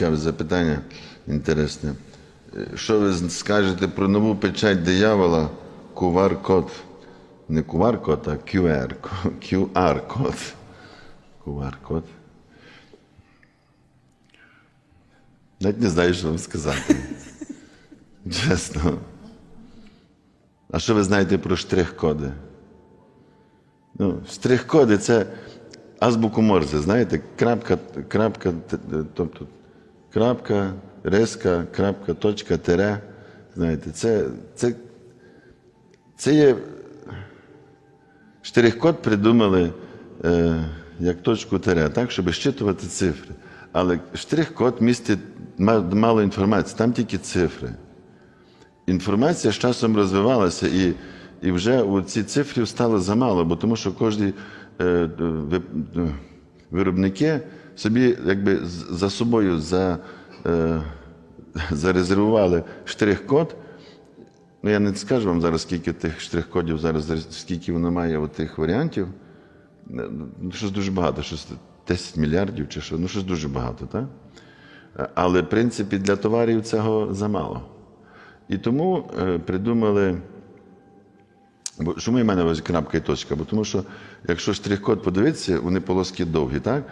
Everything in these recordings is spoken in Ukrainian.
цікаве запитання інтересне. Що ви скажете про нову печать диявола QR-код? Не QR-код, а QR. QR-код. QR-код. Навіть не знаю, що вам сказати. Чесно. А що ви знаєте про штрих-коди? Ну, штрих-коди це азбуку Морзе, знаєте, крапка, крапка, тобто крапка, риска, крапка, точка, тире. Знаєте, це, це, це є штрих-код придумали е, як точку тире, так, щоб щитувати цифри. Але штрих-код містить мало інформації, там тільки цифри інформація з часом розвивалася, і, і вже у ці цифри стало замало, бо тому що кожні е, е, виробники собі якби за собою за, е, зарезервували штрих-код. Ну, я не скажу вам зараз, скільки тих штрих-кодів зараз, скільки воно має тих варіантів. Ну, щось дуже багато, щось 10 мільярдів чи що, ну щось дуже багато, так? Але, в принципі, для товарів цього замало. І тому е, придумали. Бо чому я мене крапка і точка? Бо тому що якщо штрих-код подивитися, вони полоски довгі, так?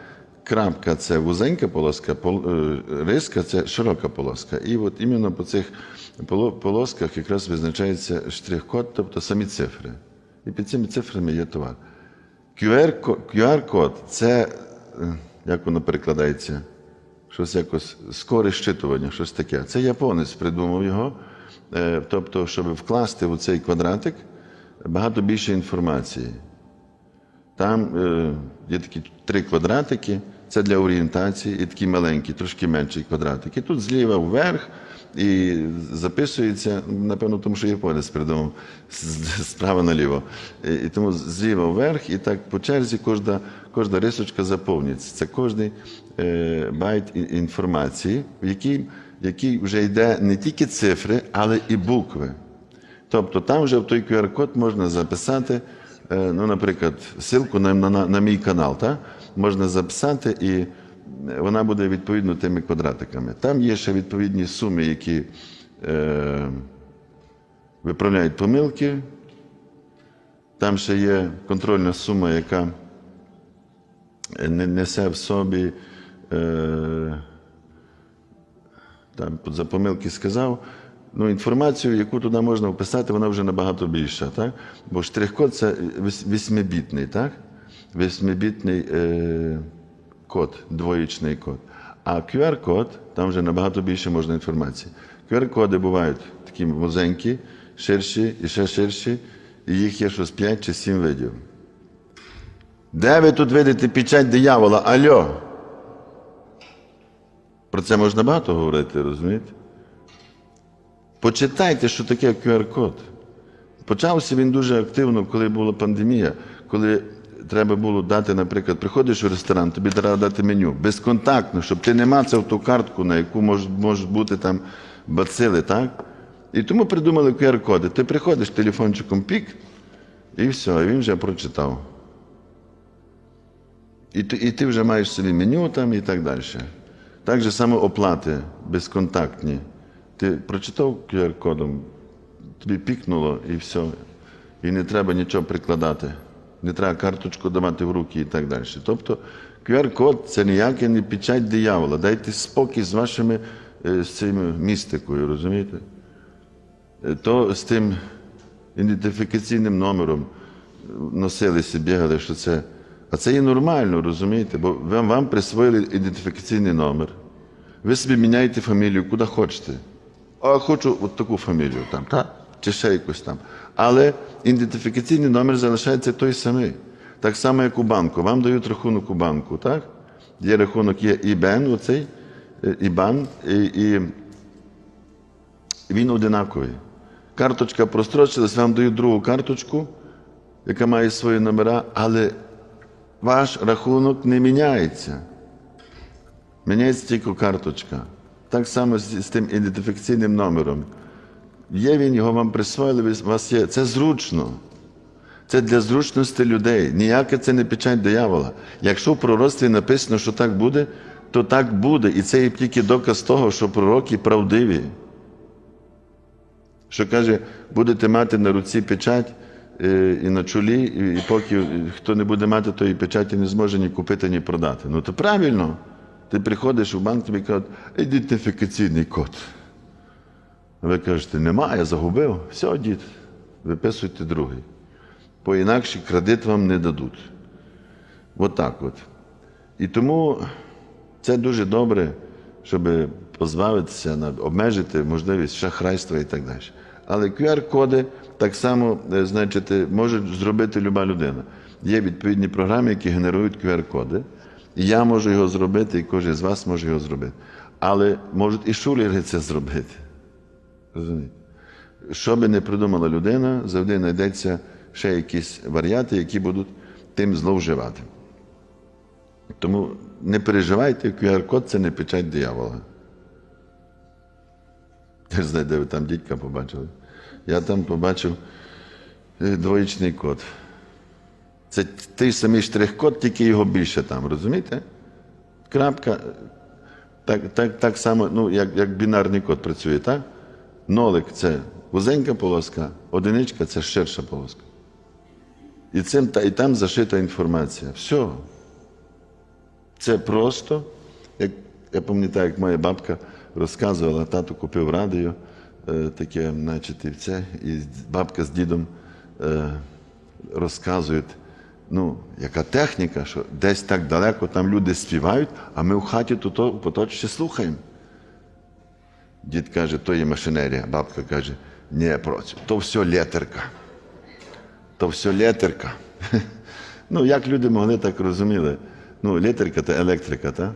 Крапка це вузенька полоска, пол, е, риска це широка полоска. І от іменно по цих полосках якраз визначається штрих-код, тобто самі цифри. І під цими цифрами є товар. QR-ко- QR-код це, е, як воно перекладається? Щось якось скоре щитування, щось таке. Це японець придумав його. Е, Тобто, щоб вкласти в цей квадратик багато більше інформації. Там є такі три квадратики, це для орієнтації, і такі маленькі, трошки менші квадратики. Тут зліва вверх і записується, напевно, тому що японець придумав з- з- справа наліво. І, і тому зліва вверх, і так по черзі кожна, кожна рисочка заповнюється. Це кожний е, байт інформації, в якій, в вже йде не тільки цифри, але і букви. Тобто там вже в той QR-код можна записати, е, ну, наприклад, ссылку на, на, на мій канал, та? Можна записати, і вона буде відповідно тими квадратиками. Там є ще відповідні суми, які е, виправляють помилки. Там ще є контрольна сума, яка не несе в собі. Е, там за помилки сказав. Ну, інформацію, яку туди можна вписати, вона вже набагато більша. Так? Бо штрих-код це віс- вісьмибітний, так? Вісьмибітний е, код, двоєчний код. А QR-код, там вже набагато більше можна інформації. QR-коди бувають такі вузенькі, ширші і ще ширші, і їх є щось 5 чи 7 видів. Де ви тут видите печать диявола? Альо? Про це можна багато говорити, розумієте? Почитайте, що таке QR-код. Почався він дуже активно, коли була пандемія, коли треба було дати, наприклад, приходиш в ресторан, тобі треба дати меню безконтактно, щоб ти не мацав ту картку, на яку можуть може бути там бацили, так? І тому придумали QR-коди. Ти приходиш телефончиком пік, і все, і він вже прочитав. І ти, і ти вже маєш собі меню там і так далі. Так же само оплати безконтактні. Ти прочитав QR-кодом, тобі пікнуло і все. І не треба нічого прикладати. Не треба карточку давати в руки і так далі. Тобто QR-код це ніяке не печать диявола. Дайте спокій з вашими е, з цими містикою, розумієте? Е, То з тим ідентифікаційним номером носилися, бігали, що це. А це є нормально, розумієте? Бо вам, вам присвоїли ідентифікаційний номер. Ви собі міняєте фамілію куди хочете. А хочу от таку фамілію там, та? Чи ще якусь там. Але ідентифікаційний номер залишається той самий. Так само, як у банку. Вам дають рахунок у банку, так? Є рахунок, є ІБН, оцей, е, ІБАН, і, і він одинаковий. Карточка прострочилась, вам дають другу карточку, яка має свої номера, але ваш рахунок не міняється. Міняється тільки карточка. Так само з, з тим ідентифікаційним номером. Є він, його вам присвоїли, у вас є. Це зручно. Це для зручності людей. Ніяке це не печать диявола. Якщо в пророцтві написано, що так буде, то так буде. І це є тільки доказ того, що пророки правдиві. Що каже, будете мати на руці печать е, і на чолі, і, поки хто не буде мати тої печаті, не зможе ні купити, ні продати. Ну то правильно. Ти приходиш в банк, тобі кажуть, ідентифікаційний код. Ви кажете, немає, загубив. Все, дід, виписуйте другий. Бо інакше кредит вам не дадуть. Отак от. І тому це дуже добре, щоб позбавитися, обмежити можливість шахрайства і так далі. Але QR-коди так само, е, значить, може зробити люба людина. Є відповідні програми, які генерують QR-коди. Я можу його зробити, і кожен з вас може його зробити. Але можуть і шулери це зробити. Розумієте? Що би не придумала людина, завжди знайдеться ще якісь варіанти, які будуть тим зловживати. Тому не переживайте, QR-код це не печать диявола. Я ж знаю, де ви там дідька побачили. Я там побачив е, двоєчний код. Це той самий штрих-код, тільки його більше там, розумієте? Крапка. Так, так, так само, ну, як, як бінарний код працює, так? Нолик це вузенька полоска, одиничка це ширша полоска. І, цим, та- і там зашита інформація. Все. Це просто, як я пам'ятаю, як моя бабка розказувала, тато купив радіо, е, таке, значить, і це, і бабка з дідом е, розказують, ну, яка техніка, що десь так далеко там люди співають, а ми в хаті тут поточці слухаємо. Дід каже, то є машинерія, бабка каже, ні, проці, то все літерка. То все літерка. Ну, як люди могли так розуміли? Ну, літерка це електрика, так?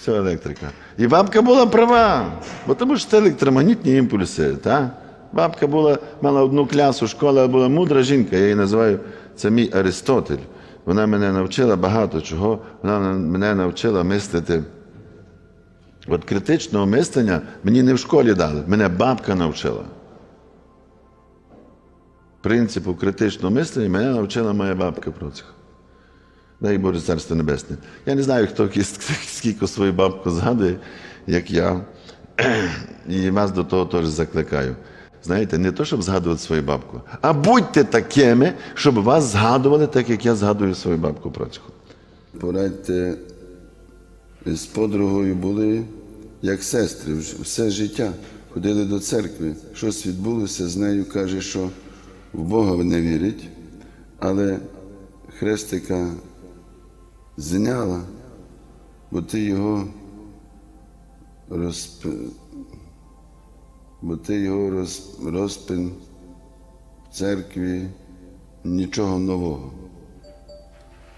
Все електрика. І бабка була права, бо тому що це електромагнітні імпульси, так? Бабка була, мала одну класу, школа була мудра жінка, я її називаю, це мій Аристотель. Вона мене навчила багато чого, вона мене навчила мислити. От критичного мислення мені не в школі дали, мене бабка навчила. Принципу критичного мислення мене навчила моя бабка Процька. Дай Боже царство небесне. Я не знаю, хто кі- скільки свою бабку згадує, як я. І вас до того теж закликаю. Знаєте, не то, щоб згадувати свою бабку, а будьте такими, щоб вас згадували, так як я згадую свою бабку Процьку. Порадьте, з подругою були як сестри все життя. Ходили до церкви. Щось відбулося з нею, каже, що в Бога не вірить, але хрестика зняла, бо ти його розп... бо ти його роз... розпин в церкві нічого нового.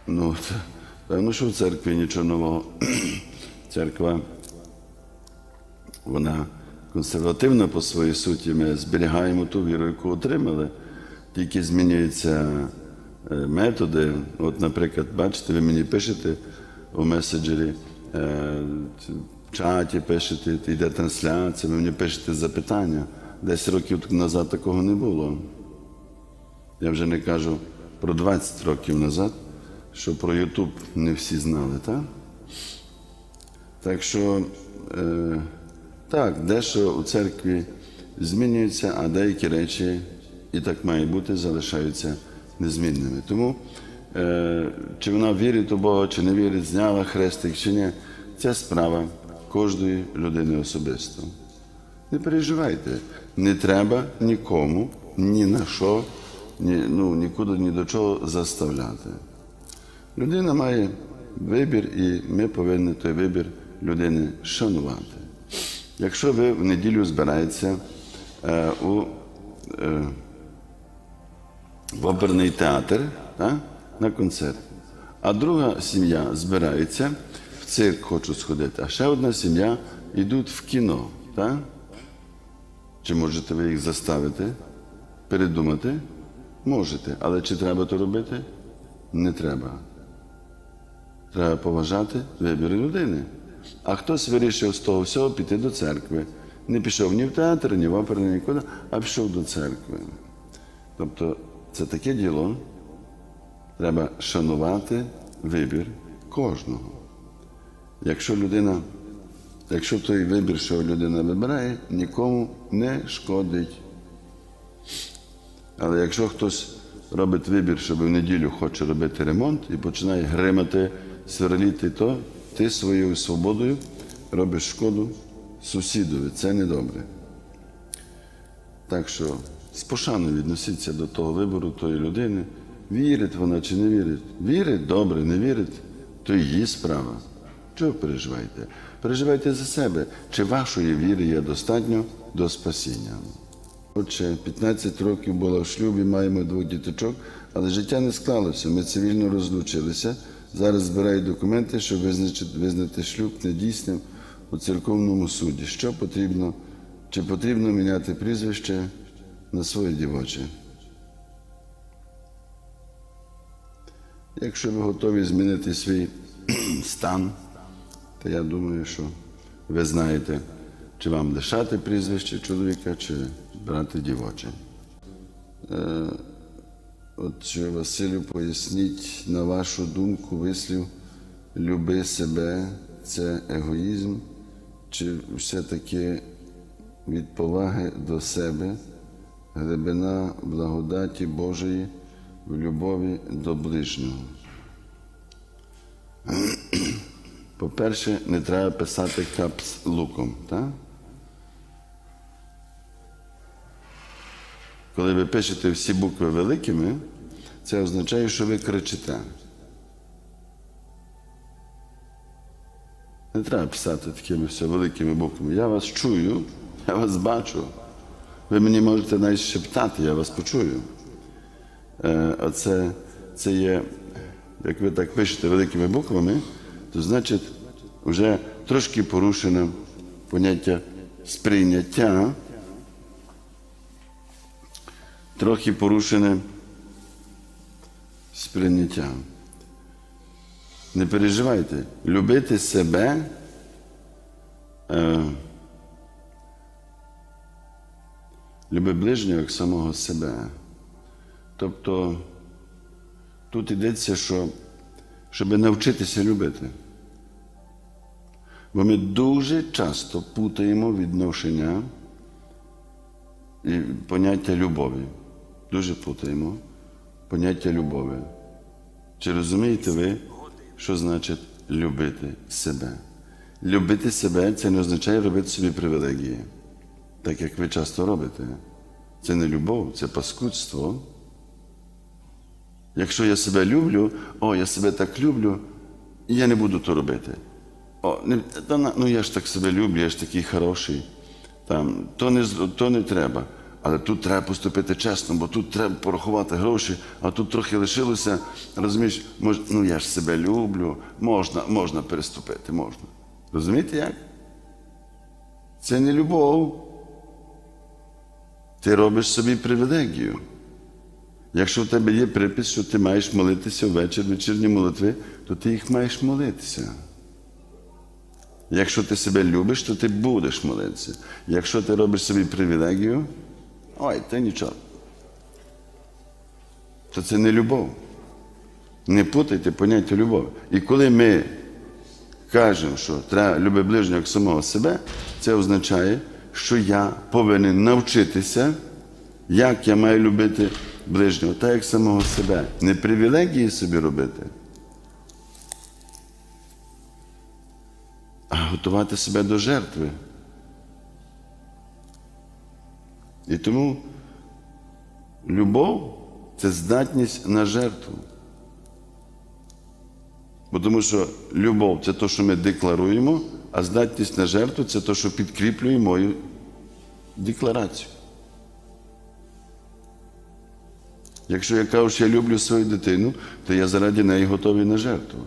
Ну, певно, що в церкві нічого нового. Церква, вона консервативна по своїй суті. Ми зберігаємо ту віру, яку отримали. Тільки змінюються е, методи. От, наприклад, бачите, ви мені пишете у меседжері, е, в чаті пишете, йде трансляція, ви мені пишете запитання. Десь років назад такого не було. Я вже не кажу про 20 років назад, що про Ютуб не всі знали, так? Так що, е, так, дещо у церкві змінюється, а деякі речі, і так має бути, залишаються незмінними. Тому, е, чи вона вірить у Бога, чи не вірить, зняла хрестик, чи ні, це справа кожної людини особисто. Не переживайте, не треба нікому, ні на що, ні, ну, нікуди, ні до чого заставляти. Людина має вибір, і ми повинні той вибір людини шанувати. Якщо ви в неділю збираєтеся е, у, е, в оперний театр так, на концерт, а друга сім'я збирається в цирк, хочу сходити, а ще одна сім'я йдуть в кіно. Так? Чи можете ви їх заставити передумати? Можете, але чи треба то робити? Не треба. Треба поважати вибір людини. А хтось вирішив з того всього піти до церкви. Не пішов ні в театр, ні в оперу, нікуди, а пішов до церкви. Тобто це таке діло. Треба шанувати вибір кожного. якщо людина, якщо той вибір, що людина вибирає, нікому не шкодить. Але якщо хтось робить вибір, що в неділю хоче робити ремонт і починає гримати, сверліти, то ти своєю свободою робиш шкоду сусідові. Це недобре. Так що з пошаною відносіться до того вибору тої людини. Вірить вона чи не вірить. Вірить добре, не вірить, то її справа. Чого переживаєте? Переживайте за себе, чи вашої віри є достатньо до спасіння. Отже, 15 років була в шлюбі, маємо двох діточок, але життя не склалося. Ми цивільно розлучилися. Зараз збираю документи, щоб визначити, визнати шлюб недійсним у церковному суді. Що потрібно? Чи потрібно міняти прізвище на своє дівоче? Якщо ви готові змінити свій стан, то я думаю, що ви знаєте, чи вам лишати прізвище чоловіка, чи брати дівоче. Е, Отже, Василю, поясніть, на вашу думку, вислів люби себе це егоїзм, чи все-таки від поваги до себе, глибина благодаті Божої в любові до ближнього. По-перше, не треба писати капс луком, так? Коли ви пишете всі букви великими, це означає, що ви кричите. Не треба писати такими все великими буквами. Я вас чую, я вас бачу. Ви мені можете навіть шептати, я вас почую. Е, А це, це є, як ви так пишете великими буквами, то значить вже трошки порушено поняття сприйняття, трохи порушене сприйняття. Не переживайте, любити себе. Е, люби ближнього як самого себе. Тобто тут йдеться, що щоб навчитися любити. Бо ми дуже часто путаємо відношення і поняття любові. Дуже путаємо поняття любові. Чи розумієте ви, що значить любити себе? Любити себе це не означає робити собі привілегії, так як ви часто робите. Це не любов, це паскудство. Якщо я себе люблю, о, я себе так люблю, я не буду то робити. О, не, та, ну я ж так себе люблю, я ж такий хороший. Там, то, не, то не треба. Але тут треба поступити чесно, бо тут треба порахувати гроші, а тут трохи лишилося. Розумієш, мож, ну я ж себе люблю, можна, можна переступити, можна. Розумієте як? Це не любов. Ти робиш собі привілегію. Якщо в тебе є припис, що ти маєш молитися ввечері, вечірні молитви, то ти їх маєш молитися. Якщо ти себе любиш, то ти будеш молитися. Якщо ти робиш собі привілегію, ой, то нічого. То це не любов. Не путайте поняття любові. І коли ми кажемо, що треба любити ближнього як самого себе, це означає, що я повинен навчитися, як я маю любити ближнього, так як самого себе. Не привілегії собі робити, а готувати себе до жертви. І тому любов це здатність на жертву. Бо тому що любов це те, що ми декларуємо, а здатність на жертву це те, що підкріплює мою декларацію. Якщо я кажу, що я люблю свою дитину, то я заради неї готовий на жертву.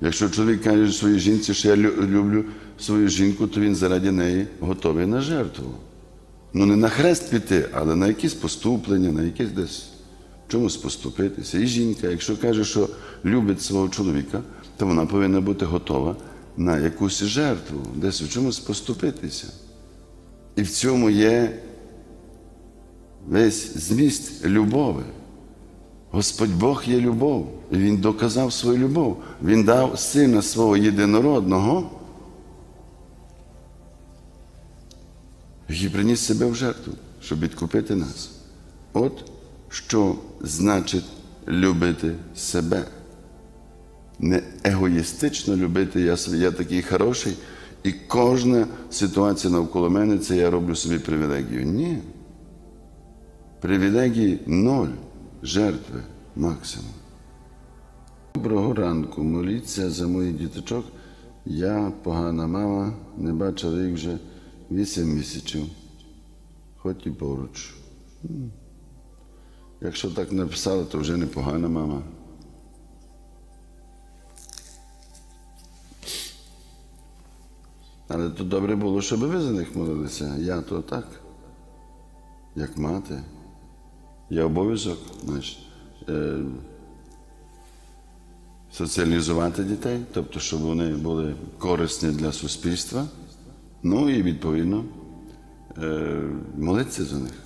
Якщо чоловік каже своїй жінці, що я люблю свою жінку, то він заради неї готовий на жертву. Ну не на хрест піти, але на якісь поступлення, на якесь десь чомусь поступитися. І жінка, якщо каже, що любить свого чоловіка, то вона повинна бути готова на якусь жертву, десь у чомусь поступитися. І в цьому є весь зміст любові. Господь Бог є любов, і Він доказав свою любов. Він дав сина свого єдинородного, який приніс себе в жертву, щоб відкупити нас. От що значить любити себе. Не егоїстично любити, я, собі- я такий хороший, і кожна ситуація навколо мене це я роблю собі привілегію. Ні. Привілегії ноль, жертви максимум. Доброго ранку, моліться за моїх діточок. Я погана мама, не бачила їх вже 8 місяців, хоч і поруч. Якщо так написали, то вже не погана мама. Але то добре було, щоб ви за них молилися. Я то так, як мати. Є обов'язок, е, соціалізувати дітей, тобто, щоб вони були корисні для суспільства. Ну і відповідно молиться молитися за них.